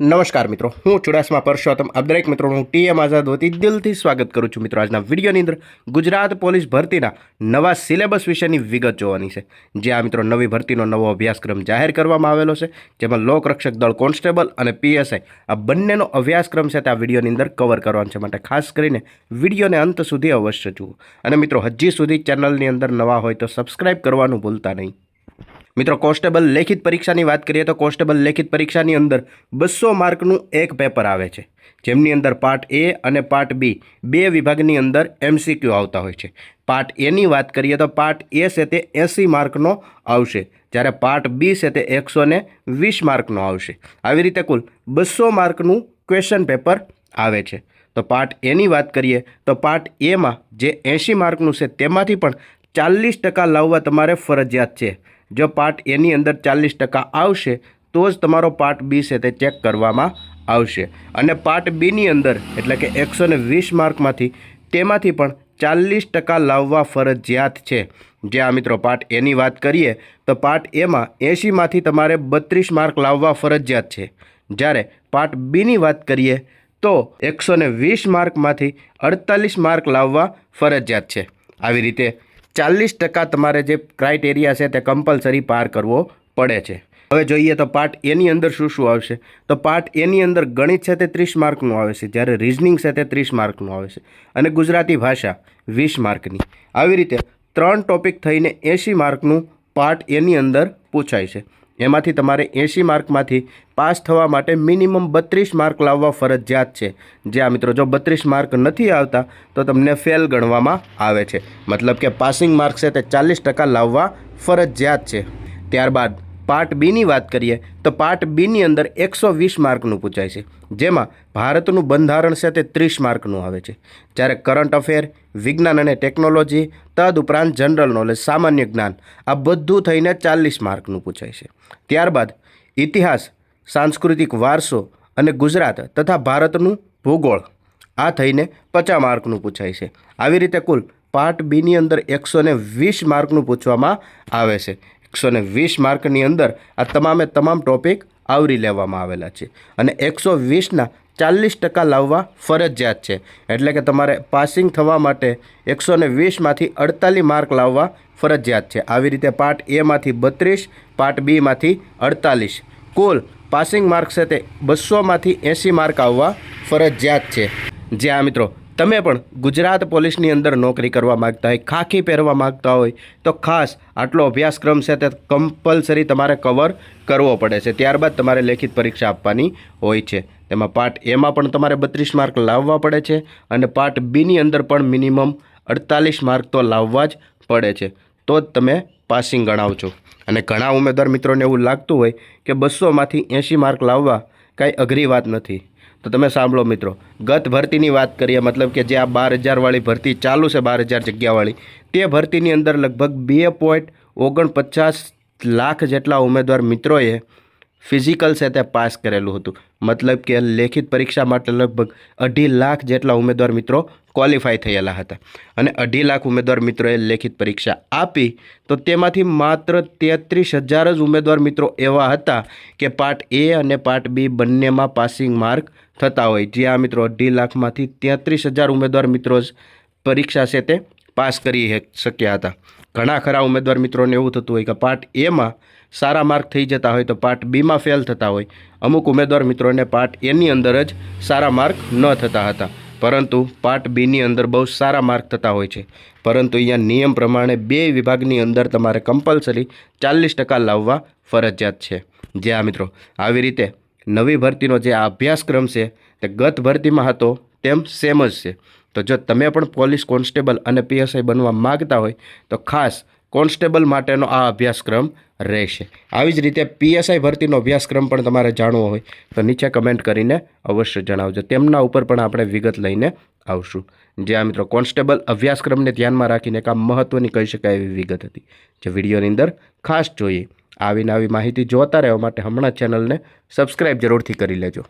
નમસ્કાર મિત્રો, હું ચુડાસમા પરસોત્તમ. આપ દરેક મિત્રોનું ટીએમ આઝાદ વતી દિલથી સ્વાગત કરું છું મિત્રો. આજના વિડીયોની અંદર ગુજરાત પોલીસ ભરતીના નવા સિલેબસ વિશેની વિગત જોવાની છે. જે આ મિત્રો નવી ભરતીનો નવો અભ્યાસક્રમ જાહેર કરવામાં આવેલો છે, જેમાં લોકરક્ષક દળ કોન્સ્ટેબલ અને પીએસઆઈ આ બંનેનો અભ્યાસક્રમ છે તે આ વિડીયોની અંદર કવર કરવાનો છે. માટે ખાસ કરીને વિડીયોને અંત સુધી અવશ્ય જુઓ. અને મિત્રો, હજી સુધી ચેનલની અંદર નવા હોય તો સબસ્ક્રાઈબ કરવાનું ભૂલતા નહીં. મિત્રો, કોન્સ્ટેબલ લેખિત પરીક્ષાની વાત કરીએ તો કોન્સ્ટેબલ લેખિત પરીક્ષાની અંદર બસો માર્કનું એક પેપર આવે છે. જેમની અંદર પાર્ટ એ અને પાર્ટ બી બે વિભાગની અંદર એમસીક્યુ આવતા હોય છે. પાર્ટ એની વાત કરીએ તો પાર્ટ એ છે તે એંસી માર્કનો આવશે. જ્યારે પાર્ટ બી છે તે એકસો વીસ માર્કનો આવશે. આવી રીતે કુલ બસો માર્કનું ક્વેશ્ચન પેપર આવે છે. તો પાર્ટ એની વાત કરીએ તો પાર્ટ એમાં જે એંશી માર્કનું છે તેમાંથી પણ ચાલીસ ટકા લાવવા તમારે ફરજિયાત છે. જો પાર્ટ એની અંદર ચાલીસ ટકા આવશે, તો જ તમારો પાર્ટ બી છે તે ચેક કરવામાં આવશે. અને પાર્ટ બીની અંદર, એટલે કે એકસો ને વીસ માર્કમાંથી, તેમાંથી પણ ચાલીસ ટકા લાવવા ફરજિયાત છે. જે આ મિત્રો પાર્ટ એની વાત કરીએ, તો પાર્ટ એમાં એંશીમાંથી તમારે બત્રીસ માર્ક લાવવા ફરજિયાત છે. જ્યારે પાર્ટ બીની વાત કરીએ, તો એકસો વીસ માર્કમાંથી અડતાલીસ માર્ક લાવવા ફરજિયાત છે. આવી રીતે ચાલીસ ટકા તમારે જે ક્રાઇટેરિયા છે તે કમ્પલસરી પાર કરવો પડે છે. હવે જોઈએ તો પાર્ટ એની અંદર શું શું આવશે? તો પાર્ટ એની અંદર ગણિત છે તે ત્રીસ માર્કનું આવે છે, જ્યારે રિઝનિંગ છે તે ત્રીસ માર્કનું આવે છે. અને ગુજરાતી ભાષા વીસ માર્કની. આવી રીતે ત્રણ ટોપિક થઈને એંશી માર્કનું પાર્ટ એની અંદર પૂછાય છે. એમાંથી તમારે એંશી માર્કમાંથી પાસ થવા માટે મિનિમમ બત્રીસ માર્ક લાવવા ફરજિયાત છે. જ્યાં મિત્રો જો બત્રીસ માર્ક નથી આવતા, તો તમને ફેલ ગણવામાં આવે છે. મતલબ કે પાસિંગ માર્ક છે તે ચાલીસ ટકા લાવવા ફરજિયાત છે. ત્યારબાદ પાર્ટ બીની વાત કરીએ, તો પાર્ટ બીની અંદર એકસો વીસ માર્કનું પૂછાય છે. જેમાં ભારતનું બંધારણ છે તે ત્રીસ માર્કનું આવે છે. જ્યારે કરંટ અફેર વિજ્ઞાન અને ટેકનોલોજી, તદ ઉપરાંત જનરલ નોલેજ, સામાન્ય જ્ઞાન, આ બધું થઈને ચાલીસ માર્કનું પૂછાય છે. ત્યારબાદ ઇતિહાસ, સાંસ્કૃતિક વારસો અને ગુજરાત તથા ભારતનું ભૂગોળ, આ થઈને પચાસ માર્કનું પૂછાય છે. આવી રીતે કુલ પાર્ટ બીની અંદર એકસો ને વીસ માર્કનું પૂછવામાં આવે છે. એકસો ને વીસ માર્કની અંદર આ તમામે તમામ ટોપિક આવરી લેવામાં આવેલા છે. અને એકસો વીસના ચાલીસ ટકા લાવવા ફરજિયાત છે. એટલે કે તમારે પાસિંગ થવા માટે એકસો ને વીસમાંથી અડતાલીસ માર્ક લાવવા ફરજિયાત છે. આવી રીતે પાર્ટ એમાંથી બત્રીસ, પાર્ટ બીમાંથી અડતાલીસ. કુલ પાસિંગ માર્ક છે તે બસોમાંથી એંસી માર્ક આવવા ફરજિયાત છે. જે આ મિત્રો તમે પણ ગુજરાત પોલીસની અંદર નોકરી કરવા માગતા હોય, ખાખી પહેરવા માગતા હોય, તો ખાસ આટલો અભ્યાસક્રમ છે તે કમ્પલસરી તમારે કવર કરવો પડે છે. ત્યારબાદ તમારે લેખિત પરીક્ષા આપવાની હોય છે. તેમાં પાર્ટ એમાં પણ તમારે બત્રીસ માર્ક લાવવા પડે છે અને પાર્ટ બીની અંદર પણ મિનિમમ અડતાલીસ માર્ક તો લાવવા જ પડે છે. તો જ તમે પાસિંગ ગણાવજો અને ઘણા ઉમેદવાર મિત્રોને એવું લાગતું હોય કે બસોમાંથી એંશી માર્ક લાવવા કાંઈ અઘરી વાત નથી. તો તમે સાંભળો મિત્રો, ગત ભરતીની વાત કરીએ, મતલબ કે જે આ બાર હજારવાળી ભરતી ચાલુ છે, બાર હજાર જગ્યાવાળી તે ભરતીની અંદર લગભગ બે પોઈન્ટ ઓગણપચાસ લાખ જેટલા ઉમેદવાર મિત્રોએ ફિઝિકલ છે તે પાસ કરેલું હતું. મતલબ કે લેખિત પરીક્ષા માટે લગભગ અઢી લાખ જેટલા ઉમેદવાર મિત્રો ક્વોલિફાય થયેલા હતા. અને અઢી લાખ ઉમેદવાર મિત્રોએ લેખિત પરીક્ષા આપી. તો તેમાંથી માત્ર તેત્રીસ હજાર જ ઉમેદવાર મિત્રો એવા હતા કે પાર્ટ એ અને પાર્ટ બી બંનેમાં પાસિંગ માર્ક થતા હોય. જે આ મિત્રો અઢી લાખમાંથી તેત્રીસ હજાર ઉમેદવાર મિત્રો જ પરીક્ષા છે તે પાસ કરી શક્યા હતા. ઘણા ખરા ઉમેદવાર મિત્રોને એવું થતું હોય કે પાર્ટ એમાં સારા માર્ક થઈ જતા હોય તો પાર્ટ બીમાં ફેલ થતા હોય. અમુક ઉમેદવાર મિત્રોને પાર્ટ એની અંદર જ સારા માર્ક ન થતા હતા. પરંતુ પાર્ટ બીની અંદર બહુ સારા માર્ક થતા હોય છે. પરંતુ અહીંયા નિયમ પ્રમાણે બે વિભાગની અંદર તમારે કમ્પલસરી ચાલીસ ટકા લાવવા ફરજિયાત છે. જે આ મિત્રો, આવી રીતે નવી ભરતીનો જે આ અભ્યાસક્રમ છે તે ગત ભરતીમાં હતો તેમ સેમ જ છે. તો જો તમે પણ પોલીસ કોન્સ્ટેબલ અને પીએસઆઈ બનવા માગતા હોય તો ખાસ કોન્સ્ટેબલ માટેનો આ અભ્યાસક્રમ રહેશે. આવી જ રીતે પીએસઆઈ ભરતીનો અભ્યાસક્રમ પણ તમારે જાણવો હોય તો નીચે કમેન્ટ કરીને અવશ્ય જણાવજો. તેમના ઉપર પણ આપણે વિગત લઈને આવશું. જે આ મિત્રો કોન્સ્ટેબલ અભ્યાસક્રમને ધ્યાનમાં રાખીને એક આ મહત્ત્વની કહી શકાય એવી વિગત હતી. જે વિડીયોની અંદર ખાસ જોઈએ. આવીને આવી માહિતી જોતા રહેવા માટે હમણાં ચેનલને સબસ્ક્રાઈબ જરૂરથી કરી લેજો.